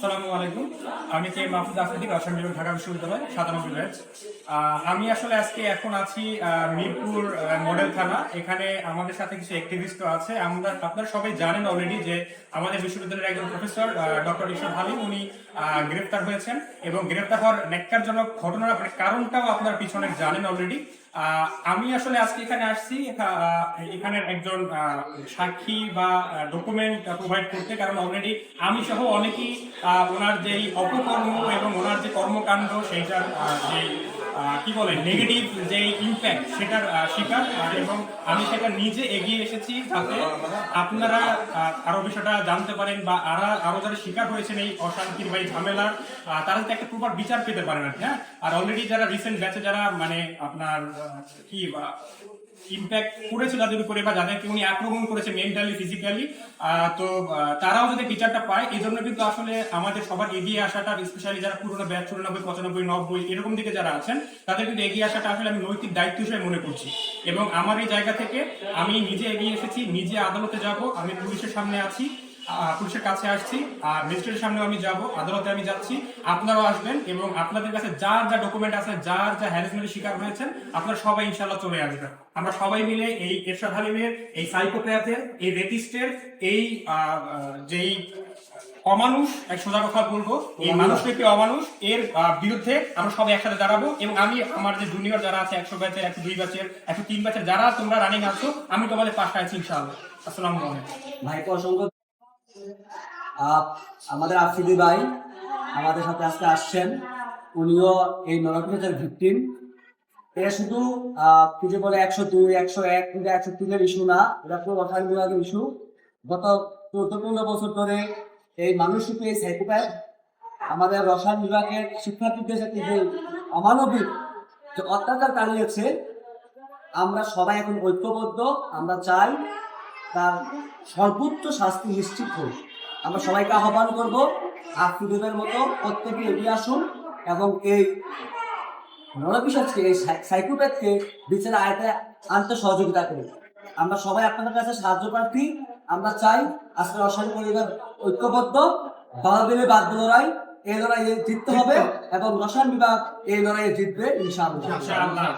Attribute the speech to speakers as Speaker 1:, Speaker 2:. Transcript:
Speaker 1: আসসালামু আলাইকুম। আমি কে মাহফুজ রসায়ন বিভাগ ঢাকা বিশ্ববিদ্যালয় ব্যাচ আমি আসলে আজকে এখন আছি মিরপুর মডেল থানা। এখানে আমাদের সাথে কিছু আছে। আমরা, আপনারা সবাই জানেন অলরেডি যে আমাদের বিশ্ববিদ্যালয়ের একজন প্রফেসর ডক্টর ইশাদ হালিম, উনি গ্রেফতার হয়েছেন এবং গ্রেফতার হওয়ার ন্যাক্কারজনক ঘটনার মানে কারণটাও আপনার পিছনে জানেন অলরেডি আমি আসলে আজকে এখানে আসছি এখা- এখানের একজন সাক্ষী বা ডকুমেন্ট প্রোভাইড করতে। কারণ অলরেডি আমি সহ অনেকেই ওনার যেই অপকর্ম এবং ওনার যে কর্মকাণ্ড সেইটার যে কি বলে নেগেটিভ যে ইম্প্যাক্ট সেটার শিকার। এবং আমি সেটা নিজে এগিয়ে এসেছি যাতে আপনারা আহ, আরও বিষয়টা জানতে পারেন বা আরও আরও যারা শিকার হয়েছেন এই অশান্তির বা এই ঝামেলার তারা যাতে একটা প্রপার বিচার পেতে পারেন হ্যাঁ? আর অলরেডি যারা রিসেন্ট ব্যাচে যারা মানে আপনার কি ইম্প্যাক্ট করেছে তাদের উপরে বা যাদেরকে উনি আক্রমণ করেছে মেন্টালি ফিজিক্যালি তো তারাও যদি বিচারটা পায়, এই জন্য কিন্তু আসলে আমাদের সবার এগিয়ে আসাটা স্পেশালি যারা পুরোনো ব্যাচ, চুরানব্বই, পঁচানব্বই, নব্বই, এরকম দিকে যারা আছেন, তাদের কিন্তু এগিয়ে আসাটা আসলে আমি নৈতিক দায়িত্ব হিসেবে মনে করছি। এবং আমার এই জায়গা থেকে আমি নিজে এগিয়ে এসেছি, নিজে আদালতে যাব, আমি পুলিশের সামনে আছি পুলিশের কাছে আসছি। আর ম্যাজিস্ট্রেটের সামনে আমি যাব আদালতে আমি যাচ্ছি। আপনারাও আসবেন এবং আপনাদের কাছে যার যা ডকুমেন্ট আছে যার যা হ্যারাসমেন্টের শিকার হয়েছেন আপনারা সবাই ইনশাল্লাহ চলে আসবেন। আমরা সবাই মিলে এই এরশাদ হালিমের এই সাইকোপ্যাথের এই রেপিস্টের এই যেই অমানুষ এক সোজা কথা বলব এই মানুষ থেকে অমানুষ? এর বিরুদ্ধে আমরা সবাই একসাথে দাঁড়াবো এবং আমি আমার যে জুনিয়র যারা আছে একশো ব্যাচের একশো দুই ব্যাচের একশো তিন ব্যাচের যারা তোমরা রানিং আছো আমি তোমাদের পাশে আছি ইনশাআল্লাহ। আসসালামু আলাইকুম।
Speaker 2: ভাইকে অসংখ্য আমাদের আফ্রিদি ভাই আমাদের সাথে আজকে আসছেন। উনিও এই নরপিনের ভিকটিম। এটা শুধু কিছু বলে একশো দুই, একশো এক, কিন্তু একশো তিনের ইস্যু না এটা পুরো রসায়ন বিভাগের ইস্যু গত চোদ্দ পনেরো বছর ধরে এই মানুষ রূপে এই সাইকোপ্যাথ আমাদের রসায়ন বিভাগের শিক্ষার্থীদের সাথে যে অমানবিক যে অত্যাচার চালিয়েছে, আমরা সবাই এখন ঐক্যবদ্ধ, আমরা চাই সর্বোচ্চ শাস্তি নিশ্চিত হোক। আমরা সবাইকে আহ্বান করব আফ্রিদের মতো প্রত্যেকে এগিয়ে আসুন এবং এই নরপিসাজকে এই সাইকোপ্যাথকে বিচারে আয়তে আনতে সহযোগিতা করুন। আমরা সবাই আপনাদের কাছে সাহায্য প্রার্থী। আমরা চাই আজকে রসায়ন পরিবার ঐক্যবদ্ধ বাধা দিলে বাধ্য লড়াই, এই লড়াইয়ে জিততে হবে এবং রসায়ন বিভাগ এই লড়াইয়ে জিতবে
Speaker 1: ইনশাআল্লাহ।